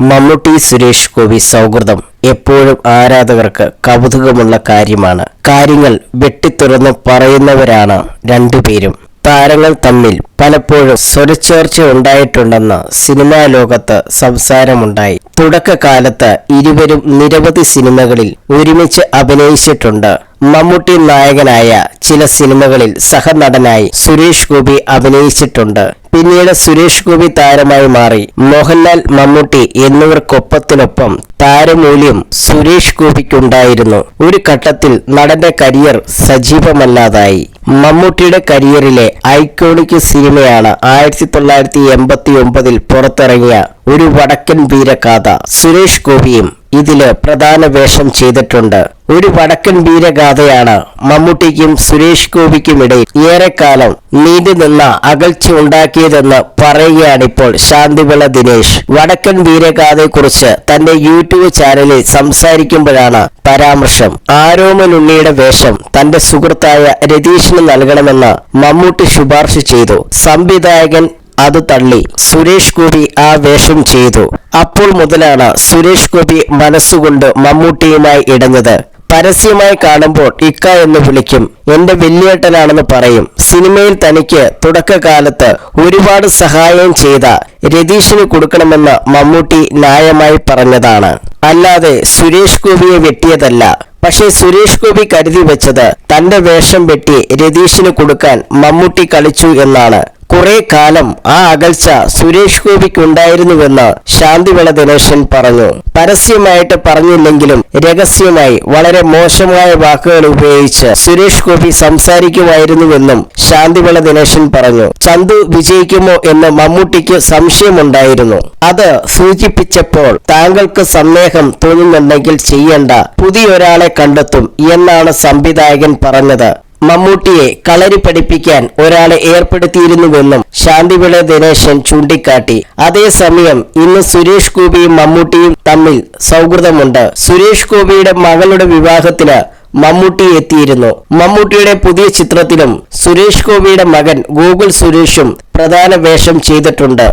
മമ്മൂട്ടി സുരേഷ് ഗോപി സൗഹൃദം എപ്പോഴും ആരാധകർക്ക് കൗതുകമുള്ള കാര്യമാണ്. കാര്യങ്ങൾ വെട്ടിത്തുറന്ന് പറയുന്നവരാണ് രണ്ടുപേരും. താരങ്ങൾ തമ്മിൽ പലപ്പോഴും സ്വരച്ചേർച്ച ഉണ്ടായിട്ടുണ്ടെന്ന് സിനിമാ ലോകത്ത് സംസാരമുണ്ടായി. തുടക്കകാലത്ത് ഇരുവരും നിരവധി സിനിമകളിൽ ഒരുമിച്ച് അഭിനയിച്ചിട്ടുണ്ട്. മമ്മൂട്ടി നായകനായ ചില സിനിമകളിൽ സഹനടനായി സുരേഷ് ഗോപി അഭിനയിച്ചിട്ടുണ്ട്. പിന്നീട് സുരേഷ് ഗോപി താരമായി മാറി മോഹൻലാൽ മമ്മൂട്ടി എന്നിവർക്കൊപ്പത്തിനൊപ്പം താരമൂല്യം സുരേഷ് ഗോപിക്കുണ്ടായിരുന്നു. ഒരു ഘട്ടത്തിൽ നടന്റെ കരിയർ സജീവമല്ലാതായി. മമ്മൂട്ടിയുടെ കരിയറിലെ ഐക്കോണിക് സിനിമയാണ് ആയിരത്തി തൊള്ളായിരത്തി എൺപത്തി ഒമ്പതിൽ പുറത്തിറങ്ങിയ ഒരു വടക്കൻ വീരഗാഥ സുരേഷ് ഗോപിയും ഇതിൽ പ്രധാന വേഷം ചെയ്തിട്ടുണ്ട്. ഒരു വടക്കൻ വീരഗാഥയാണ് മമ്മൂട്ടിക്കും സുരേഷ് ഗോപിക്കുമിടയിൽ ഏറെക്കാലം നീണ്ടു നിന്ന അകൽച്ച ഉണ്ടാക്കിയതെന്ന് പറയുകയാണിപ്പോൾ ശാന്തിവിള ദിനേശ്. വടക്കൻ വീരഗാഥയെക്കുറിച്ച് തന്റെ യൂട്യൂബ് ചാനലിൽ സംസാരിക്കുമ്പോഴാണ് പരാമർശം. ആരോമനുണ്ണിയുടെ വേഷം തന്റെ സുഹൃത്തായ രതീഷിന് നൽകണമെന്ന് മമ്മൂട്ടി ശുപാർശ ചെയ്തു. സംവിധായകൻ അത് തള്ളി. സുരേഷ് ഗോപി ആ വേഷം ചെയ്തു. അപ്പോൾ മുതലാണ് സുരേഷ് ഗോപി മനസ്സുകൊണ്ട് മമ്മൂട്ടിയുമായി ഇടഞ്ഞത്. പരസ്യമായി കാണുമ്പോൾ ഇക്ക എന്ന് വിളിക്കും. എന്റെ വലിയേട്ടനാണെന്ന് പറയും. സിനിമയിൽ തനിക്ക് തുടക്കകാലത്ത് ഒരുപാട് സഹായം ചെയ്ത രതീഷിന് കൊടുക്കണമെന്ന് മമ്മൂട്ടി ന്യായമായി പറഞ്ഞതാണ്. അല്ലാതെ സുരേഷ് ഗോപിയെ വെട്ടിയതല്ല. പക്ഷേ സുരേഷ് ഗോപി കരുതി വെച്ചത് തന്റെ വേഷം വെട്ടി രതീഷിന് കൊടുക്കാൻ മമ്മൂട്ടി കളിച്ചു എന്നാണ്. കുറെ കാലം ആ അകൽച്ച സുരേഷ് ഗോപിക്കുണ്ടായിരുന്നുവെന്ന് ശാന്തിവിള ദിനേശൻ പറഞ്ഞു. പരസ്യമായിട്ട് പറഞ്ഞില്ലെങ്കിലും രഹസ്യമായി വളരെ മോശമായ വാക്കുകൾ ഉപയോഗിച്ച് സുരേഷ് ഗോപി സംസാരിക്കുമായിരുന്നുവെന്നും ശാന്തിവിള ദിനേശൻ പറഞ്ഞു. ചന്തു വിജയിക്കുമോ എന്ന് മമ്മൂട്ടിക്ക് സംശയമുണ്ടായിരുന്നു. അത് സൂചിപ്പിച്ചപ്പോൾ താങ്കൾക്ക് സന്ദേഹം തോന്നുന്നുണ്ടെങ്കിൽ ചെയ്യേണ്ട പുതിയൊരാളെ കണ്ടെത്തും എന്നാണ് സംവിധായകൻ പറഞ്ഞത്. മമ്മൂട്ടിയെ കളരി പഠിപ്പിക്കാൻ ഒരാളെ ഏർപ്പെടുത്തിയിരുന്നുവെന്നും ശാന്തിവിള ദിനേശൻ ചൂണ്ടിക്കാട്ടി. അതേസമയം ഇന്ന് സുരേഷ് ഗോപിയും മമ്മൂട്ടിയും തമ്മിൽ സൗഹൃദമുണ്ട്. സുരേഷ് ഗോപിയുടെ മകളുടെ വിവാഹത്തിന് മമ്മൂട്ടി എത്തിയിരുന്നു. മമ്മൂട്ടിയുടെ പുതിയ ചിത്രത്തിലും സുരേഷ് ഗോപിയുടെ മകൻ ഗൂഗിൾ സുരേഷും പ്രധാന വേഷം ചെയ്തിട്ടുണ്ട്.